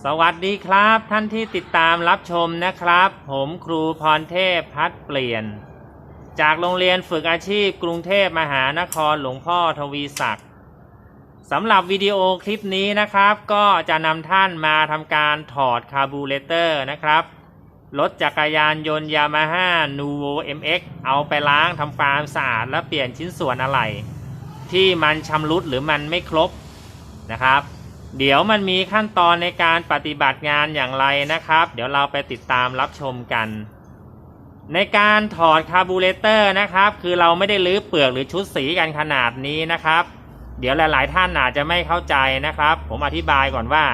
สวัสดีครับท่านที่ติดตามรับชมนะครับ ผมครูพรเทพพัดเปลี่ยน จากโรงเรียนฝึกอาชีพกรุงเทพมหานครหลวงพ่อทวีศักดิ์สำหรับวิดีโอคลิปนี้นะครับ ก็จะนำท่านมาทำการถอดคาร์บูเรเตอร์นะครับ รถจักรยานยนต์ยามาฮ่านูโว MX เอาไปล้างทำความสะอาดและเปลี่ยนชิ้นส่วนอะไหล่ที่มันชำรุดหรือมันไม่ครบนะครับ เดี๋ยวมันมีขั้นตอนในการปฏิบัติงานอย่างไรนะครับ เดี๋ยวเราไปติดตามรับชมกัน ในการถอดคาร์บูเรเตอร์นะครับ คือเราไม่ได้ลื้อเปลือกหรือชุดสีกันขนาดนี้นะครับ เดี๋ยวหลาย ๆ ท่านอาจจะไม่เข้าใจนะครับ ผมอธิบายก่อนว่า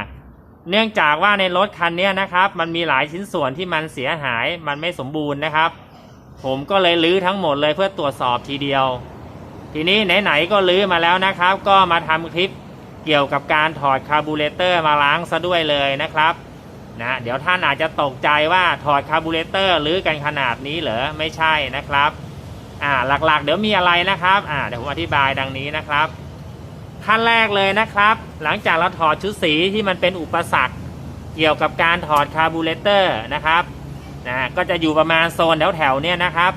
เนื่องจากว่าในรถคันนี้นะครับ มันมีหลายชิ้นส่วนที่มันเสียหายมันไม่สมบูรณ์นะครับ ผมก็เลยลื้อทั้งหมดเลยเพื่อตรวจสอบทีเดียว ทีนี้ไหน ๆ ก็ลื้อมาแล้วนะครับ ก็มาทำคลิป เกี่ยวกับการถอดคาร์บูเรเตอร์มาล้างซะด้วยเลยนะครับนะเดี๋ยวท่านอาจจะตกใจว่าถอดคาร์บูเรเตอร์ลื้อกันขนาดนี้เหรอไม่ใช่นะครับอ่าหลักๆ เดี๋ยวมีอะไรนะครับอ่าเดี๋ยวผมอธิบายดังนี้นะครับขั้นแรกเลยนะครับ หลังจากเราถอดชุดสีที่มันเป็นอุปสรรคเกี่ยวกับการถอดคาร์บูเรเตอร์นะครับนะก็จะอยู่ประมาณโซนแถวๆเนี่ยนะครับ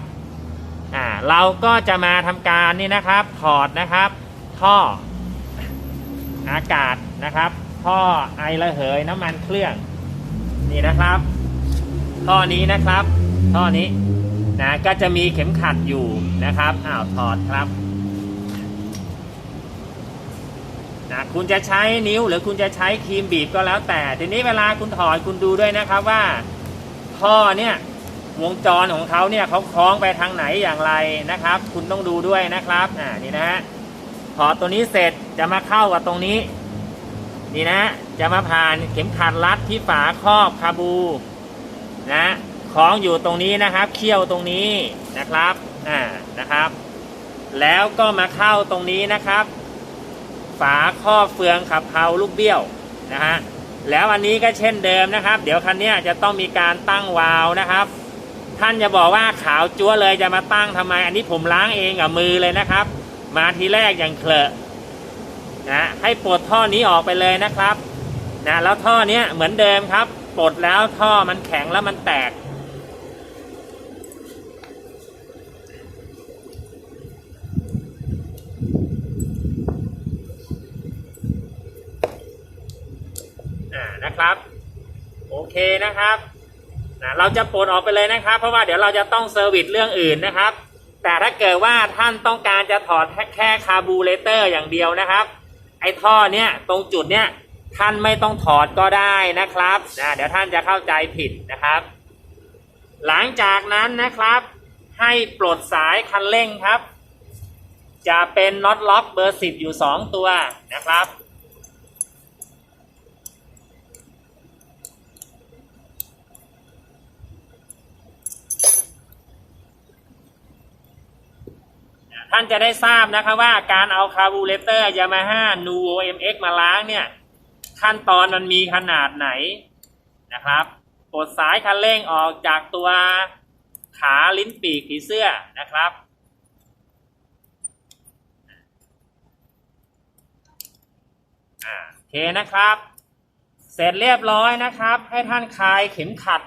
อ่าเราก็จะมาทำการนี่นะครับ ถอดนะครับ ท่อ อากาศนะครับ ท่อไอระเหยน้ำมันเครื่องนี่นะครับ ท่อนี้นะครับ ท่อนี้นะก็จะมีเข็มขัดอยู่นะครับอ้าวถอดครับนะคุณจะใช้นิ้วหรือคุณจะใช้ครีมบีบก็แล้วแต่ ทีนี้เวลาคุณถอดคุณดูด้วยนะครับว่า ท่อเนี่ยวงจรของเขาเนี่ยเขาคล้องไปทางไหนอย่างไรนะครับ คุณต้องดูด้วยนะครับอ่านี่นะฮะ ถอตัวนี้เสร็จจะมาเข้ากับตรงนี้นี่นะ จะมาผ่านเข็มขัดรัดที่ฝาครอบคาบูนะคล้องอยู่ตรงนี้นะครับ เขี้ยวตรงนี้นะครับอ่านะครับ แล้วก็มาเข้าตรงนี้นะครับ ฝาครอบเฟืองขับเพลาลูกเบี้ยวนะฮะแล้วอันนี้ก็เช่นเดิมนะครับ เดี๋ยวคันนี้จะต้องมีการตั้งวาล์วนะครับ ท่านจะบอกว่าขาวจั๊วเลยจะมาตั้งทำไม อันนี้ผมล้างเองกับมือเลยนะครับ มาทีแรกอย่างเคลอะนะให้ปลดท่อนี้ออกไปเลยนะครับนะแล้วท่อเนี้ยเหมือนเดิมครับปลดแล้วท่อมันแข็งแล้วมันแตก นะครับ โอเคนะครับนะเราจะปลดออกไปเลยนะครับ เพราะว่าเดี๋ยวเราจะต้องเซอร์วิสเรื่องอื่นนะครับ แต่ถ้าเกิดว่าท่านต้องการจะถอดแค่แคาร์บูเรเตอร์อย่างเดียวนะครับ ไอ้ท่อเนี้ยตรงจุดเนี้ยท่านไม่ต้องถอดก็ได้นะครับนะเดี๋ยวท่านจะเข้าใจผิดนะครับ หลังจากนั้นนะครับ ให้ปลดสายคันเร่งครับ จะเป็นน็อตล็อกเบอร์สิบอยู่สองตัวนะครับ ท่านจะได้ทราบนะครับว่าการเอาคาร์บูเรเตอร์ยามาฮ่านูโอ MX มาล้างเนี่ยขั้นตอนมันมีขนาดไหนนะครับปลดสายคันเร่งออกจากตัวขาลิ้นปีกผีเสื้อนะครับอ่าโอเคนะครับ เสร็จเรียบร้อยนะครับ ให้ท่านคลายเข็มขัด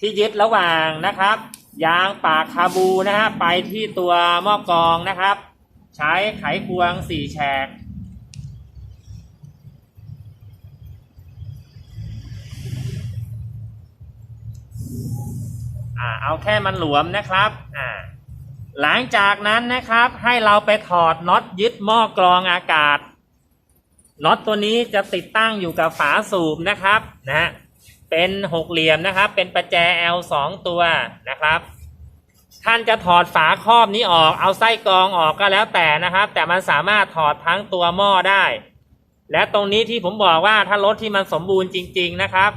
ที่ยึดระหว่างนะครับ ยางปากคาบูนะฮะไปที่ตัวหม้อกรองนะครับ ใช้ไขควงสี่แฉก อ่าเอาแค่มันหลวมนะครับอ่าหลังจากนั้นนะครับให้เราไปถอดน็อตยึดหม้อกรองอากาศน็อตตัวนี้จะติดตั้งอยู่กับฝาสูบนะครับนะฮะ เป็นหกเหลี่ยมนะครับ เป็นประแจ L สองตัวนะครับ ท่านจะถอดฝาครอบนี้ออก เอาไส้กรองออกก็แล้วแต่นะครับ แต่มันสามารถถอดทั้งตัวหม้อได้ และตรงนี้ที่ผมบอกว่าถ้ารถที่มันสมบูรณ์จริง ๆนะครับ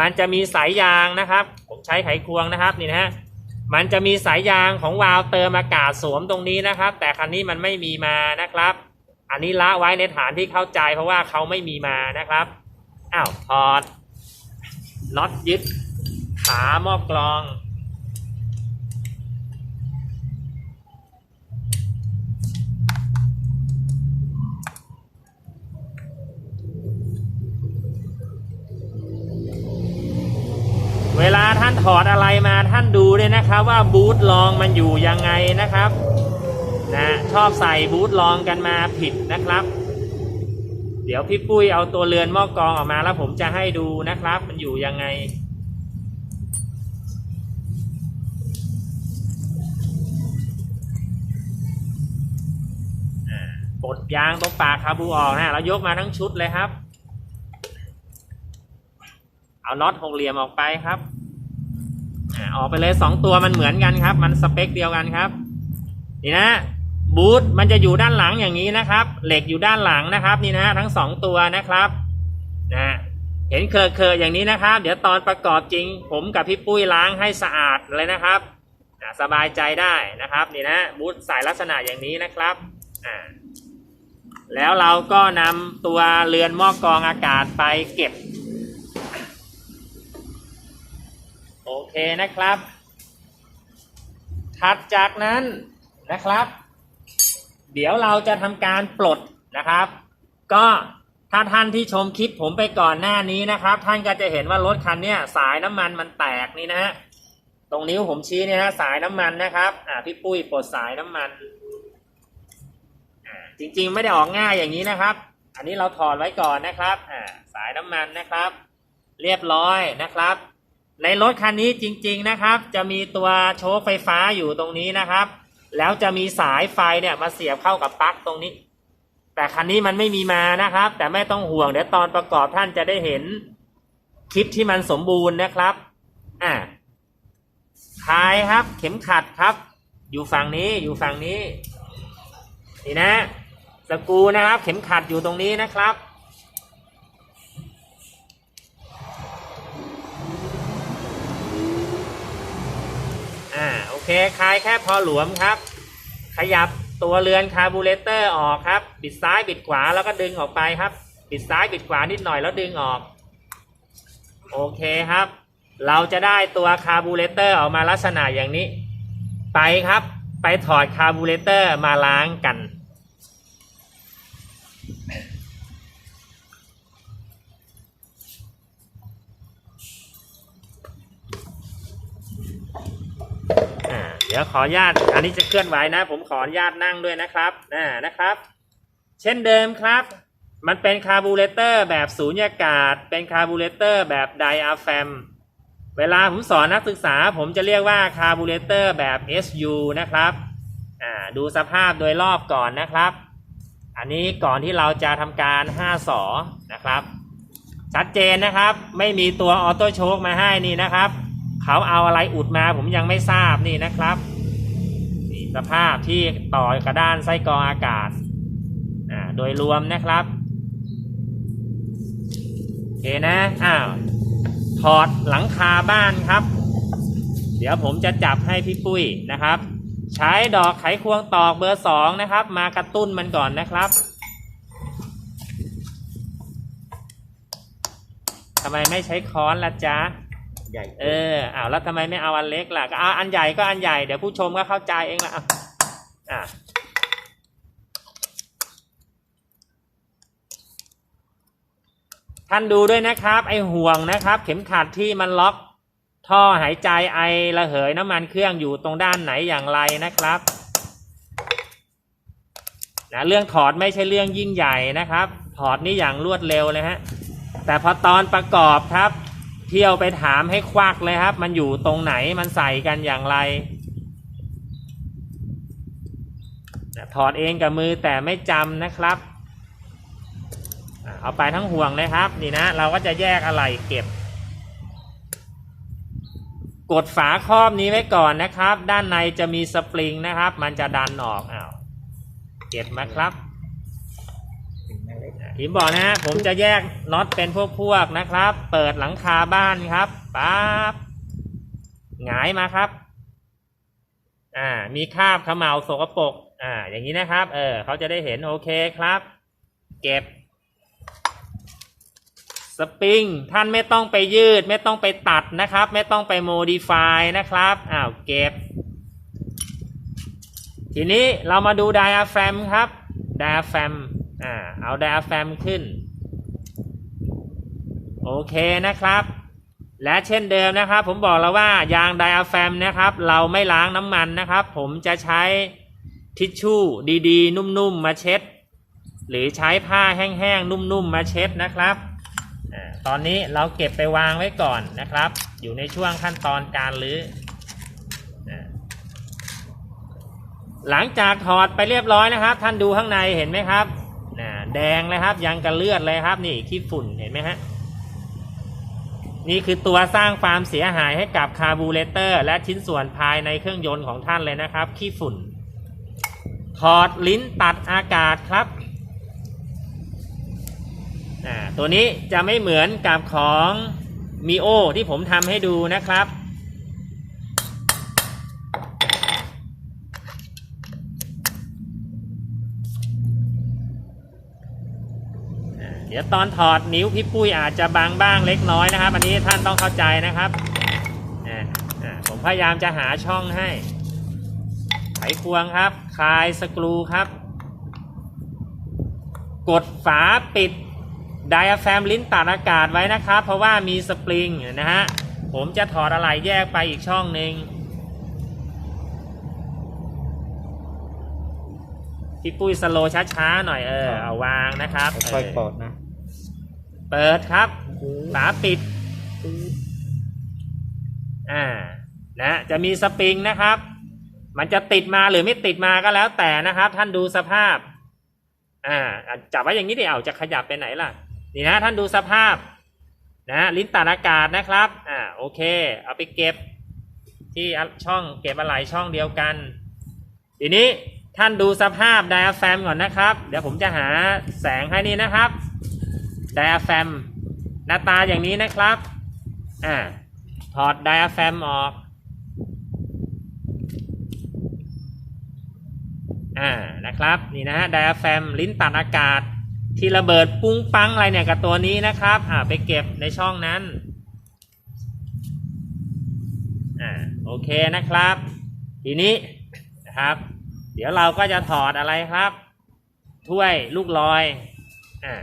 มันจะมีสายยางนะครับ ผมใช้ไขควงนะครับนี่นะฮะมันจะมีสายยางของวาล์วเติมอากาศสวมตรงนี้นะครับ แต่คันนี้มันไม่มีมานะครับ อันนี้ละไว้ในฐานที่เข้าใจเพราะว่าเขาไม่มีมานะครับอ้าวถอด น็อตยึด ขาหม้อกรอง เวลาท่านถอดอะไรมาท่านดูด้วยนะครับว่าบูทลองมันอยู่ยังไงนะครับนะชอบใส่บูทลองกันมาผิดนะครับ เดี๋ยวพี่ปุ้ยเอาตัวเรือนหม้อกรองออกมาแล้วผมจะให้ดูนะครับ มันอยู่ยังไง ปลดยางตรงปากคาบูออกนะเรายกมาทั้งชุดเลยครับ เอาน็อตหกเหลี่ยมออกไปครับอ่าออกไปเลยสองตัวมันเหมือนกันครับ มันสเปคเดียวกันครับ นี่นะ บูทมันจะอยู่ด้านหลังอย่างนี้นะครับ เหล็กอยู่ด้านหลังนะครับ นี่นะทั้งสองตัวนะครับนะเห็นเคอะเคออย่างนี้นะครับ เดี๋ยวตอนประกอบจริง ผมกับพี่ปุ้ยล้างให้สะอาดเลยนะครับสบายใจได้นะครับนี่นะบูทใส่ลักษณะอย่างนี้นะครับอ่าแล้วเราก็นำตัวเรือนหม้อกรองอากาศไปเก็บ โอเคนะครับ ถัดจากนั้นนะครับ เดี๋ยวเราจะทำการปลดนะครับ ก็ถ้าท่านที่ชมคลิปผมไปก่อนหน้านี้นะครับ ท่านก็จะเห็นว่ารถคันนี้สายน้ำมันมันแตกนี่นะฮะตรงนิ้วผมชี้เนี่ยนะสายน้ำมันนะครับอ่าพี่ปุ้ยปลดสายน้ำมันอ่าจริงๆไม่ได้ออกง่ายอย่างนี้นะครับ อันนี้เราถอดไว้ก่อนนะครับอ่าสายน้ำมันนะครับ เรียบร้อยนะครับ ในรถคันนี้จริง ๆนะครับ จะมีตัวโชคไฟฟ้าอยู่ตรงนี้นะครับ แล้วจะมีสายไฟเนี่ยมาเสียบเข้ากับปลั๊กตรงนี้ แต่คันนี้มันไม่มีมานะครับ แต่ไม่ต้องห่วงเดี๋ยวตอนประกอบท่านจะได้เห็นคลิปที่มันสมบูรณ์นะครับอ่าคายครับ เข็มขัดครับ อยู่ฝั่งนี้อยู่ฝั่งนี้นี่นะสกูนะครับ เข็มขัดอยู่ตรงนี้นะครับ คคลายแค่พอหลวมครับ ขยับตัวเรือนคาร์บูเรเตอร์ออกครับ บิดซ้ายบิดขวาแล้วก็ดึงออกไปครับ บิดซ้ายบิดขวานิดหน่อยแล้วดึงออก โอเคครับ เราจะได้ตัวคาร์บูเรเตอร์ออกมาลักษณะอย่างนี้ ไปครับ ไปถอดคาร์บูเรเตอร์มาล้างกัน อ่าเดี๋ยวขออนุญาต อันนี้จะเคลื่อนไหวนะ ผมขออนุญาตนั่งด้วยนะครับอ่านะครับ เช่นเดิมครับ มันเป็นคาร์บูเรเตอร์แบบสูญญากาศ เป็นคาร์บูเรเตอร์แบบไดอะแฟม เวลาผมสอนนักศึกษา ผมจะเรียกว่าคาร์บูเรเตอร์แบบ SU นะครับอ่าดูสภาพโดยรอบก่อนนะครับ อันนี้ก่อนที่เราจะทำการ5สอนะครับ ชัดเจนนะครับ ไม่มีตัวออโต้โชคมาให้นี่นะครับ เขาเอาอะไรอุดมาผมยังไม่ทราบนี่นะครับนี่สภาพที่ต่อกระด้านไส้กรองอากาศอ่าโดยรวมนะครับโอเคนะอ้าวถอดหลังคาบ้านครับ เดี๋ยวผมจะจับให้พี่ปุ้ยนะครับ ใช้ดอกไขควงตอกเบอร์สองนะครับ มากระตุ้นมันก่อนนะครับทำไมไม่ใช้ค้อนล่ะจ๊ะ ใหญ่เอออ้าวแล้วทำไมไม่เอาอันเล็กล่ะก็เอาอันใหญ่ก็อันใหญ่เดี๋ยวผู้ชมก็เข้าใจเองละอะอะท่านดูด้วยนะครับ ไอห่วงนะครับ เข็มขัดที่มันล็อก ท่อหายใจไอระเหยน้ำมันเครื่องอยู่ตรงด้านไหนอย่างไรนะครับนะเรื่องถอดไม่ใช่เรื่องยิ่งใหญ่นะครับ ถอดนี่อย่างรวดเร็วเลยฮะแต่พอตอนประกอบครับ เที่ยวไปถามให้ควักเลยครับ มันอยู่ตรงไหนมันใส่กันอย่างไรถอดเองกับมือแต่ไม่จำนะครับ เอาไปทั้งห่วงเลยครับ นี่นะ เราก็จะแยกอะไหล่เก็บ กดฝาครอบนี้ไว้ก่อนนะครับ ด้านในจะมีสปริงนะครับ มันจะดันออกอ้าวเก็บมาครับ นั่นเลยทีมบอกนะฮะผมจะแยกน็อตเป็นพวกๆนะครับ เปิดหลังคาบ้านครับปั๊บหงายมาครับ อ่า มีคราบเขมเหลาสกปรกอ่า อย่างนี้นะครับ เออเขาจะได้เห็นโอเคครับ เก็บ สปริงท่านไม่ต้องไปยืด ไม่ต้องไปตัดนะครับ ไม่ต้องไปโมดิฟายนะครับอ้าวเก็บ ทีนี้เรามาดูไดอะแฟมครับไดอะแฟม อ่าเอาไดอะแฟมขึ้น โอเคนะครับ และเช่นเดิมนะครับ ผมบอกแล้วว่ายางไดอะแฟมนะครับ เราไม่ล้างน้ำมันนะครับ ผมจะใช้ทิชชู่ดีๆ นุ่มๆ มาเช็ด หรือใช้ผ้าแห้งๆ นุ่มๆ มาเช็ดนะครับตอนนี้เราเก็บไปวางไว้ก่อนนะครับ อยู่ในช่วงขั้นตอนการรื้อหลังจากถอดไปเรียบร้อยนะครับ ท่านดูข้างในเห็นไหมครับ แดงเลยครับ ยังกระเลือดเลยครับ นี่ขี้ฝุ่นเห็นไหมฮะนี่คือตัวสร้างความเสียหายให้กับคาร์บูเรเตอร์ และชิ้นส่วนภายในเครื่องยนต์ของท่านเลยนะครับ ขี้ฝุ่น ถอดลิ้นตัดอากาศครับ ตัวนี้จะไม่เหมือนกับของมีโอที่ผมทำให้ดูนะครับ เดี๋ยวตอนถอดนิ้วพี่ปุ้ยอาจจะบางบ้างเล็กน้อยนะครับ อันนี้ท่านต้องเข้าใจนะครับผมพยายามจะหาช่องให้ไขควงครับ คลายสกรูครับ กดฝาปิดไดอะแฟมลิ้นตัดอากาศไว้นะครับ เพราะว่ามีสปริงนะฮะผมจะถอดอะไรแยกไปอีกช่องหนึ่งพี่ปุ้ยสโลช้าๆหน่อยเออเอาวางนะครับค่อยๆเออปลดนะ เปิดครับ ฝาปิด อ่า นะ จะมีสปริงนะครับ มันจะติดมาหรือไม่ติดมาก็แล้วแต่นะครับ ท่านดูสภาพ อ่า จับไว้อย่างนี้ดิเอาจะขยับไปไหนล่ะ นี่นะท่านดูสภาพ นะ ลิ้นตัดอากาศนะครับ อ่า โอเค เอาไปเก็บ ที่ช่องเก็บอะไหล่ช่องเดียวกัน ทีนี้ท่านดูสภาพไดอะแฟมก่อนนะครับ เดี๋ยวผมจะหาแสงให้นี่นะครับ ไดอะแฟมหน้าตาอย่างนี้นะครับ อ่า ถอดไดอะแฟมออก อ่า นะครับ นี่นะฮะ ไดอะแฟมลิ้นตัดอากาศ ที่ระเบิดปุ้งปังอะไรเนี่ยกับตัวนี้นะครับ อ่า ไปเก็บในช่องนั้น อ่า โอเคนะครับ ทีนี้นะครับ เดี๋ยวเราก็จะถอดอะไรครับ ถ้วยลูกลอย อ่า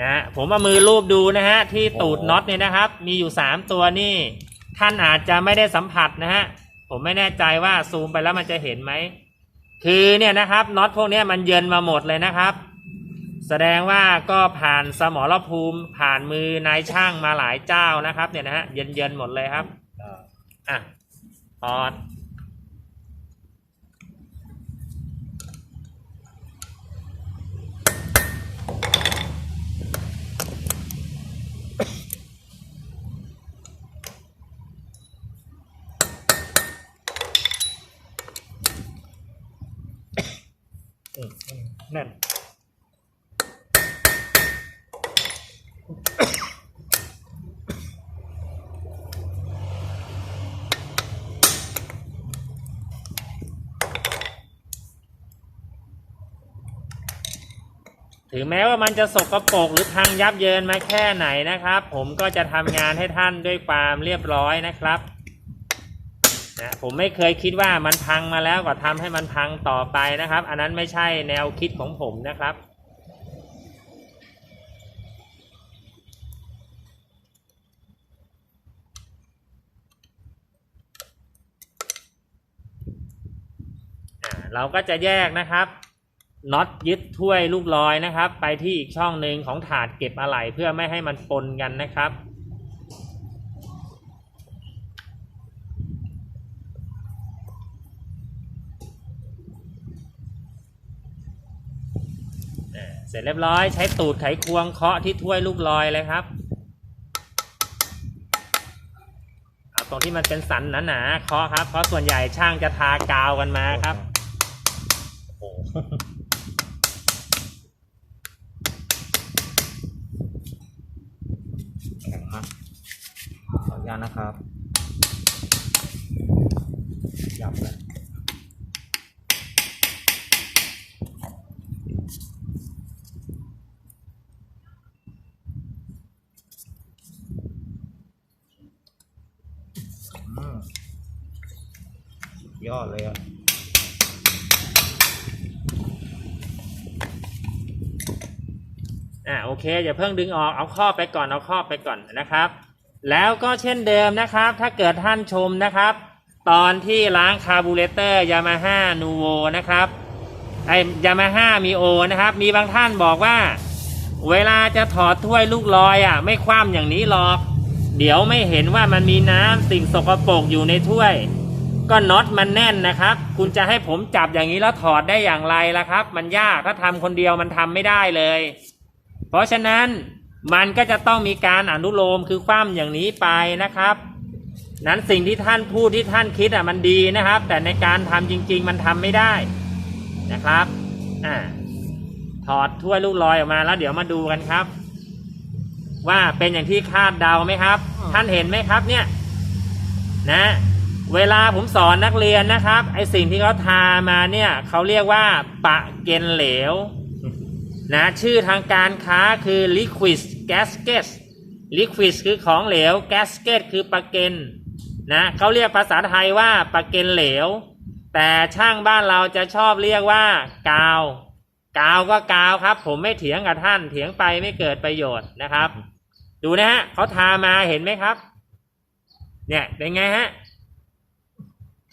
นะฮะผมเอามือรูปดูนะฮะที่ตูดน็อตเนี่ยนะครับ มีอยู่สามตัวนี่ ท่านอาจจะไม่ได้สัมผัสนะฮะผมไม่แน่ใจว่าซูมไปแล้วมันจะเห็นไหมคือเนี่ยนะครับน็อตพวกเนี้ยมันเยินมาหมดเลยนะครับ แสดงว่าก็ผ่านสมรภูมิ ผ่านมือนายช่างมาหลายเจ้านะครับ เนี่ยนะฮะเยินเยินๆหมดเลยครับอะถอด ถึงแม้ว่ามันจะสกรปรกหรือพังยับเยินมาแค่ไหนนะครับ ผมก็จะทำงานให้ท่านด้วยความเรียบร้อยนะครับนะผมไม่เคยคิดว่ามันพังมาแล้วก็ทำให้มันพังต่อไปนะครับ อันนั้นไม่ใช่แนวคิดของผมนะครับเราก็จะแยกนะครับ น็อตยึดถ้วยลูกลอยนะครับ ไปที่อีกช่องหนึ่งของถาดเก็บอะไหล่เพื่อไม่ให้มันปนกันนะครับ เสร็จเรียบร้อยใช้ตูดไขควงเคาะที่ถ้วยลูกลอยเลยครับเอาตรงที่มันเป็นสันหนาๆเคาะครับเพราะส่วนใหญ่ช่างจะทากาวกันมาครับโอ้โหแข็งมาก ขออนุญานะครับยับเลยอืมยอดเลยอะอ่าโอเคอย่าเพิ่งดึงออกเอาครอไปก่อนเอาครอไปก่อนนะครับ แล้วก็เช่นเดิมนะครับ ถ้าเกิดท่านชมนะครับ ตอนที่ล้างคาร์บูเรเตอร์ยามาฮ่านูโวนะครับไอยามาฮ่ามีโอนะครับ มีบางท่านบอกว่า เวลาจะถอดถ้วยลูกลอยอะ ไม่คว่ำอย่างนี้หรอก เดี๋ยวไม่เห็นว่ามันมีน้ำสิ่งสกปรกอยู่ในถ้วย ก็น็อตมันแน่นนะครับ คุณจะให้ผมจับอย่างนี้แล้วถอดได้อย่างไรล่ะครับ มันยากถ้าทำคนเดียวมันทำไม่ได้เลย เพราะฉะนั้น มันก็จะต้องมีการอนุโลมคือคว่ำอย่างนี้ไปนะครับ นั้นสิ่งที่ท่านพูดที่ท่านคิดอะมันดีนะครับ แต่ในการทำจริง ๆ มันทำไม่ได้นะครับอ่าถอดถ้วยลูกลอยออกมาแล้วเดี๋ยวมาดูกันครับ ว่าเป็นอย่างที่คาดเดาไหมครับ ท่านเห็นไหมครับเนี่ย นะ เวลาผมสอนนักเรียนนะครับ ไอสิ่งที่เขาทามาเนี่ยเขาเรียกว่า ปะเกนเหลว นะ ชื่อทางการค้าคือ liquid gasket liquid คือของเหลว gasket คือปะเกนนะเขาเรียกภาษาไทยว่าปะเกนเหลว แต่ช่างบ้านเราจะชอบเรียกว่ากาว กาวก็กาวครับ ผมไม่เถียงกับท่านเถียงไปไม่เกิดประโยชน์นะครับ ดูนะฮะเขาทามาเห็นไหมครับ เนี่ยเป็นไงฮะ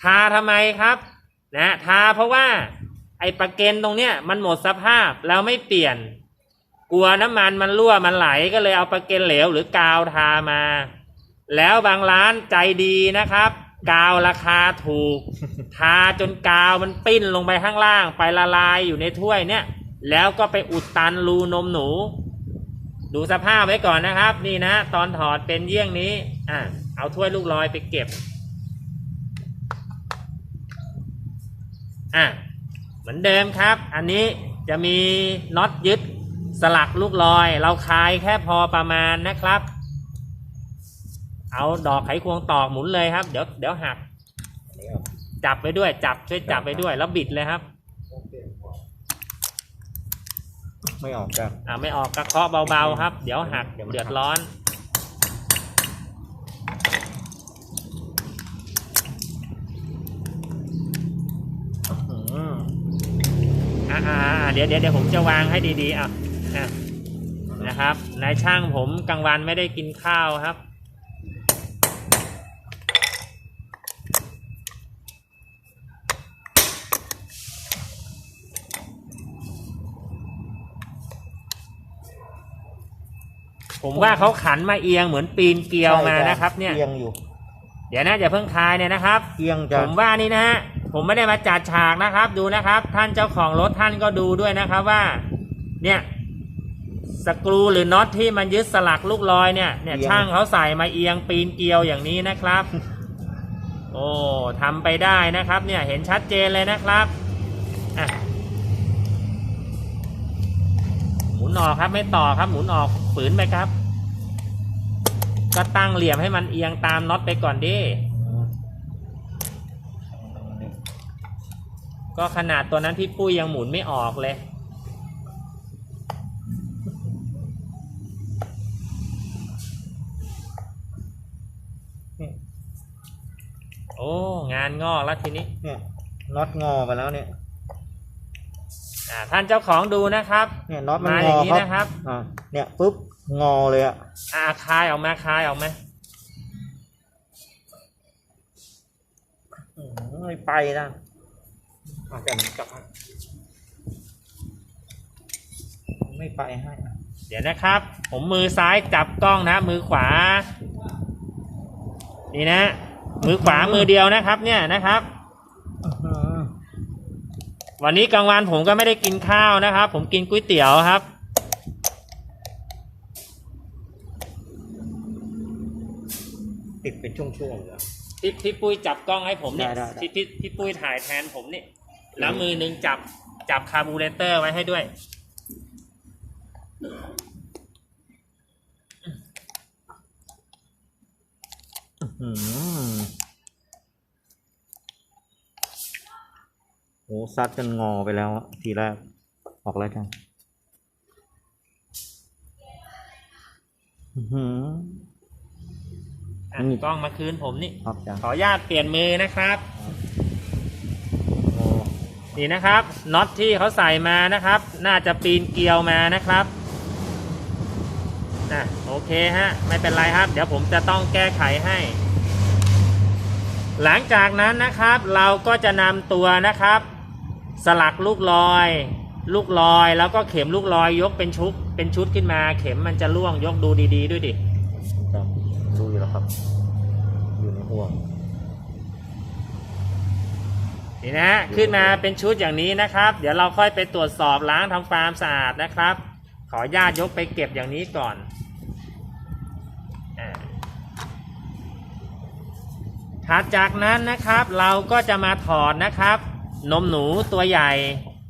ทาทำไมครับ นะทาเพราะว่าไอ้ปะเก็นตรงเนี้ยมันหมดสภาพแล้วไม่เปลี่ยน กลัวน้ำมันมันรั่วมันไหลก็เลยเอาประเกนเหลวหรือกาวทามา แล้วบางร้านใจดีนะครับ กาวราคาถูก ทาจนกาวมันปิ้นลงไปข้างล่างไปละลายอยู่ในถ้วยเนี่ย แล้วก็ไปอุดตันรูนมหนู ดูสภาพไว้ก่อนนะครับ นี่นะ ตอนถอดเป็นเยี่ยงนี้อะเอาถ้วยลูกลอยไปเก็บอะเหมือนเดิมครับ อันนี้จะมีน็อตยึด สลักลูกลอย เราคลายแค่พอประมาณนะครับ เอาดอกไขควงตอกหมุนเลยครับ เดี๋ยวเดี๋ยวหักอันนี้ครับจับไปด้วย จับช่วยจับไปด้วย แล้วบิดเลยครับ ไม่ออกจ้ะอ่าไม่ออกกระเคาะเบาๆครับ เดี๋ยวหักเดี๋ยวมันเดือดร้อนอืมอ่าอ่าอ่าเดี๋ยวเดี๋ยวเดี๋ยวผมจะวางให้ดีๆอะอะ นะครับนายช่างผมกลางวันไม่ได้กินข้าวครับ ผมว่าเขาขันมาเอียงเหมือนปีนเกลียวมานะครับ เนี่ยเอียงอยู่ เดี๋ยวนะอย่าเพิ่งคลายเนี่ยนะครับเอียงจ้ะผมว่านี่นะฮะผมไม่ได้มาจัดฉากนะครับ ดูนะครับ ท่านเจ้าของรถท่านก็ดูด้วยนะครับว่า เนี่ย สกรูหรือน็อตที่มันยึดสลักลูกลอยเนี่ยเนี่ยช่างเขาใส่มาเอียงปีนเกลียวอย่างนี้นะครับ โอ้ทำไปได้นะครับ เนี่ยเห็นชัดเจนเลยนะครับอะหมุนออกครับไม่ต่อครับ หมุนออกฝืนไปครับ ก็ตั้งเหลี่ยมให้มันเอียงตามน็อตไปก่อนดิอืมก็ขนาดตัวนั้นพี่ปุ้ยยังหมุนไม่ออกเลย อ้งานงอกแล้วทีนี้เนี่ยน็อตงอไปแล้วเนี่ยอ่าท่านเจ้าของดูนะครับเนี่ยน็อตมันมางอย่าองนี้ครับนะครับอ่าเนี่ยปุ๊บงอเลยอะอ่าคลายออกมาคลายออกมาอืมไม่ไปนะอะแต่มันกลับมาไม่ไปให้อะเดี๋ยวนะครับ ผมมือซ้ายจับกล้องนะ มือขวา นี่นะ มือขวามือเดียวนะครับ เนี่ยนะครับอื้อหือวันนี้กลางวันผมก็ไม่ได้กินข้าวนะครับ ผมกินก๋วยเตี๋ยวครับ ติดเป็นช่วงๆเลยพี่พี่ปุ้ยจับกล้องให้ผมเนี่ยได้ได้ได้พี่พี่พี่ปุ้ยถ่ายแทนผมนี่แล้วมือหนึ่งจับจับคาร์บูเรเตอร์ไว้ให้ด้วย อืม โอ้ซัดจนงอไปแล้วอะทีแรก ออกแล้วกันอื้อหืออะอืมกล้องมาคืนผมนี่ครับจ้ะขออนุญาตเปลี่ยนมือนะครับโอ้นี่นะครับน็อตที่เขาใส่มานะครับ น่าจะปีนเกลียวมานะครับอะโอ เคฮะ ไม่เป็นไรครับ เดี๋ยวผมจะต้องแก้ไขให้ หลังจากนั้นนะครับ เราก็จะนำตัวนะครับ สลักลูกลอย ลูกลอยแล้วก็เข็มลูกลอยยกเป็นชุดเป็นชุดขึ้นมา เข็มมันจะล่วงยกดูดี ๆ ด้วยดิครับรู้อยู่แล้วครับ อยู่ในห่วงนี่นะขึ้นมาเป็นชุดอย่างนี้นะครับ เดี๋ยวเราค่อยไปตรวจสอบล้างทำความสะอาดนะครับ ขออนุญาตยกไปเก็บอย่างนี้ก่อนอ่า ถัดจากนั้นนะครับเราก็จะมาถอดนะครับ นมหนูตัวใหญ่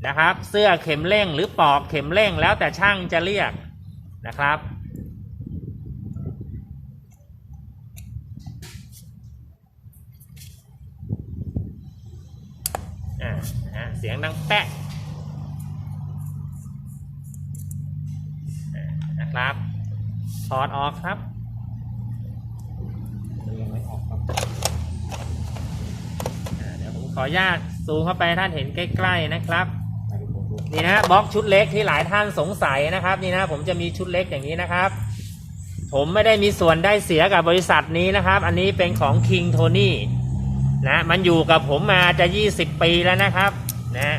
นะครับ เสื้อเข็มเร่งหรือปอกเข็มเร่งแล้วแต่ช่างจะเรียกนะครับอ่าเสียงดังแปะนะครับถอดออกครับ ยังไม่ออกครับ อ่าเดี๋ยวผม ขออนุญาตซูมเข้าไปท่านเห็นใกล้ ๆนะครับนี่นะบล็อกชุดเล็กที่หลายท่านสงสัยนะครับนี่นะผมจะมีชุดเล็กอย่างนี้นะครับ ผมไม่ได้มีส่วนได้เสียกับบริษัทนี้นะครับ อันนี้เป็นของ King Tony นะมันอยู่กับผมมาจะ 20 ปีแล้วนะครับนะ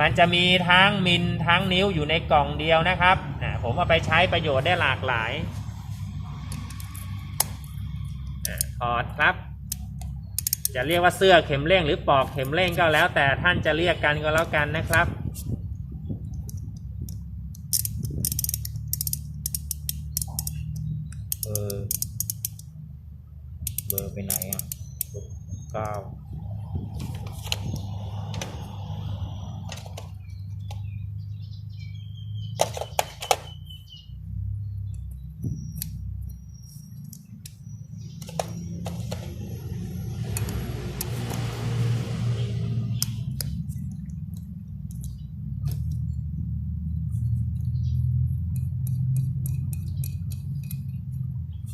มันจะมีทั้งมิลทั้งนิ้วอยู่ในกล่องเดียวนะครับนะผมเอาไปใช้ประโยชน์ได้หลากหลายอะถอดครับ จะเรียกว่าเสื้อเข็มเร่งหรือปอกเข็มเร่งก็แล้ว แต่ท่านจะเรียกกันก็แล้วกันนะครับ เบอร์เบอร์ไปไหนอะเก้า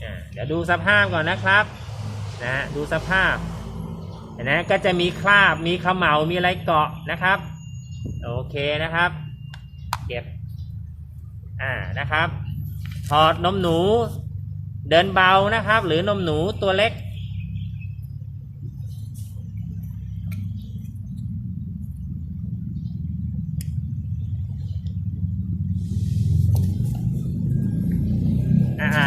อ่าเดูสภาพก่อนนะครับนะดูสภาพเห็นไหมก็จะมีคราบมีขมเหลามีอะไรเกาะนะครับ โอเคนะครับ เก็บอ่านะครับถอดนมหนูเดินเบานะครับ หรือนมหนูตัวเล็ก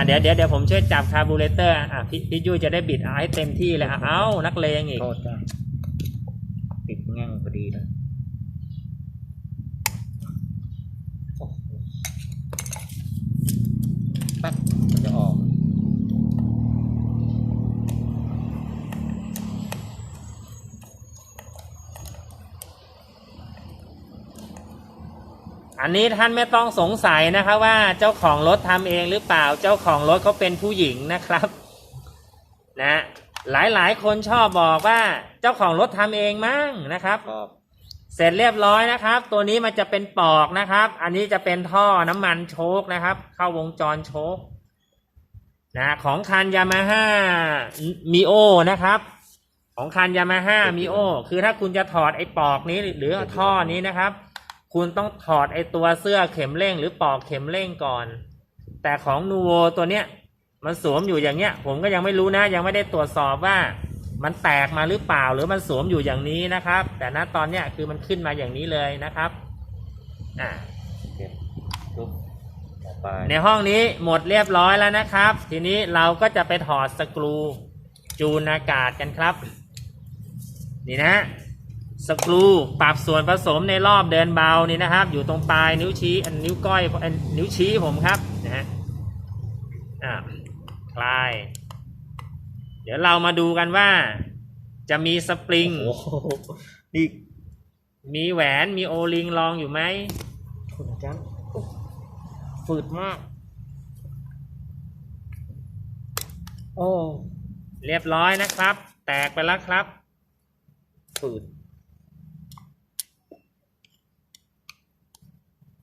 เดี๋ยวเดี๋ยวเดี๋ยวผมช่วยจับคาร์บูเรเตอร์อะพี่พี่ยุ้ยจะได้บิดเอาให้เต็มที่เลยอะเอ้านักเลงอีก โทษจ้าติดแง่งพอดีเลยโอ้โหแป๊บมันจะออก อันนี้ท่านไม่ต้องสงสัยนะครับว่าเจ้าของรถทำเองหรือเปล่า เจ้าของรถเขาเป็นผู้หญิงนะครับนะหลายหลายๆคนชอบบอกว่าเจ้าของรถทำเองมั้งนะครับก็เสร็จเรียบร้อยนะครับ ตัวนี้มันจะเป็นปอกนะครับ อันนี้จะเป็นท่อน้ำมันโชคนะครับ เข้าวงจรโชคนะของคันยามาฮ่ามีโอนะครับของคันยามาฮ่ามีโอคือถ้าคุณจะถอดไอ้ปอกนี้หรือท่อนี้นะครับ คุณต้องถอดไอตัวเสื้อเข็มเร่ง หรือปอกเข็มเร่งก่อน แต่ของนูโวตัวเนี้ยมันสวมอยู่อย่างเงี้ย ผมก็ยังไม่รู้นะ ยังไม่ได้ตรวจสอบว่า มันแตกมาหรือเปล่าหรือมันสวมอยู่อย่างนี้นะครับ แต่ณตอนเนี้ยคือมันขึ้นมาอย่างนี้เลยนะครับอ่าเก็บปุ๊บไปในห้องนี้หมดเรียบร้อยแล้วนะครับ ทีนี้เราก็จะไปถอดสกรูจูนอากาศกันครับ นี่นะ สกรูปรับส่วนผสมในรอบเดินเบานี่นะครับ อยู่ตรงปลายนิ้วชี้อันนิ้วก้อยอันนิ้วชี้ผมครับนะฮะอ่าคลาย เดี๋ยวเรามาดูกันว่า จะมีสปริงโอ้โหนี่มีแหวนมีโอลิงรองอยู่ไหมคุณอาจารย์ฝืดมาก โอ้ เรียบร้อยนะครับ แตกไปแล้วครับฝืด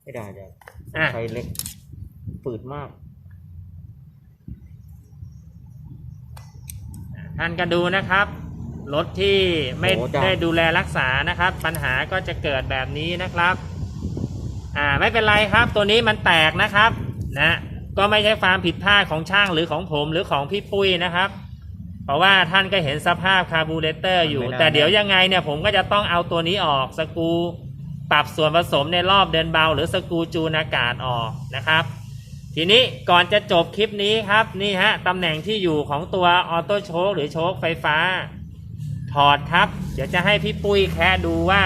ไม่ได้จ้ะอะ ใช้เล็กฝืดมาก ท่านก็ดูนะครับ รถที่ไม่โอ้จ้ะ ได้ดูแลรักษานะครับ ปัญหาก็จะเกิดแบบนี้นะครับ อ่าไม่เป็นไรครับ ตัวนี้มันแตกนะครับ นะก็ไม่ใช่ความผิดพลาดของช่างหรือของผมหรือของพี่ปุ้ยนะครับ เพราะว่าท่านก็เห็นสภาพคาร์บูเรเตอร์อยู่ไม่น่าแต่เดี๋ยวยังไงเนี่ยผมก็จะต้องเอาตัวนี้ออกสกรู ปรับส่วนผสมในรอบเดินเบา หรือสกรูจูนอากาศออกนะครับ ทีนี้ก่อนจะจบคลิปนี้ครับนี่ฮะตำแหน่งที่อยู่ของตัวออโต้โชคหรือโชคไฟฟ้า ถอดครับ เดี๋ยวจะให้พี่ปุ้ยแคะดูว่า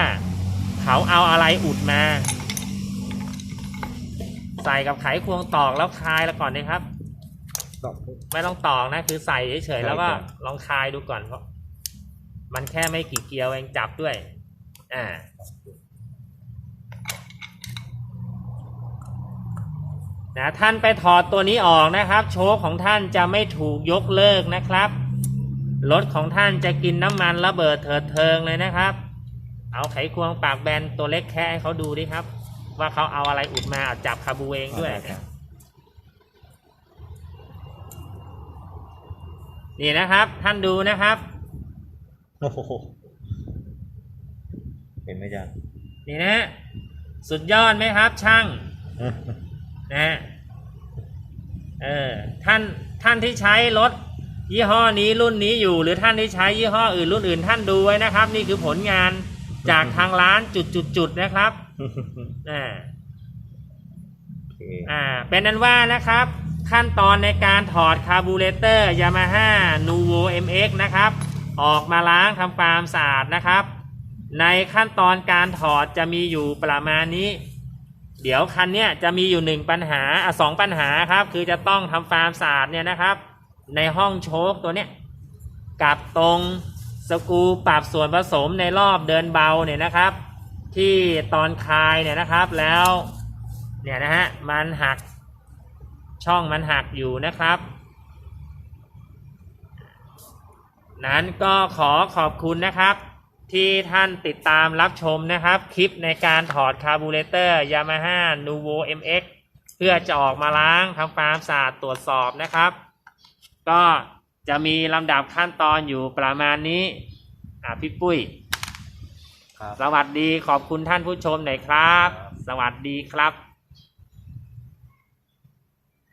เขาเอาอะไรอุดมา ใส่กับไขควงตอกแล้วคลายแล้วก่อนนะครับตอบไม่ต้องตอกนะ คือใส่เฉยๆแล้วก็ใส่ก่อนลองคลายดูก่อนเพราะมันแค่ไม่กี่เกลียวเองจับด้วย อ่า นะท่านไปถอดตัวนี้ออกนะครับ โชคของท่านจะไม่ถูกยกเลิกนะครับรถของท่านจะกินน้ำมันระเบิดเถิดเทิงเลยนะครับ เอาไขควงปากแบนตัวเล็กแค่ให้เขาดูดิครับ ว่าเขาเอาอะไรอุดมาเอาจับคาบูเองด้วยครับนี่นะครับ ท่านดูนะครับโอ้โหเห็นไหมจ๊ะนี่นะฮะสุดยอดไหมครับ ช่าง นะฮะเออท่านท่านที่ใช้รถยี่ห้อนี้รุ่นนี้อยู่ หรือท่านที่ใช้ยี่ห้ออื่นรุ่นอื่น ท่านดูไว้นะครับ นี่คือผลงานจากทางร้านจุดๆๆนะครับอ่าโอเคอ่าเป็นนั้นว่านะครับ ขั้นตอนในการถอดคาร์บูเรเตอร์ Yamaha Nuvo MX นะครับ ออกมาล้างทำความสะอาดนะครับ ในขั้นตอนการถอดจะมีอยู่ประมาณนี้ เดี๋ยวคันเนี้ยจะมีอยู่หนึ่งปัญหาอะสองปัญหาครับ คือจะต้องทำความสะอาดเนี่ยนะครับ ในห้องโชคตัวเนี้ยกับตรงสกูปรับส่วนผสมในรอบเดินเบาเนี่ยนะครับ ที่ตอนคลายเนี่ยนะครับแล้วเนี่ยนะฮะมันหักช่องมันหักอยู่นะครับ นั้นก็ขอขอบคุณนะครับ ที่ท่านติดตามรับชมนะครับ คลิปในการถอดคาร์บูเรเตอร์ Yamaha Nuvo MX เพื่อจะออกมาล้างทำความสะอาดตรวจสอบนะครับ ก็จะมีลำดับขั้นตอนอยู่ประมาณนี้อะพี่ปุ้ย ครับ สวัสดีขอบคุณท่านผู้ชมหน่อยครับ สวัสดีครับ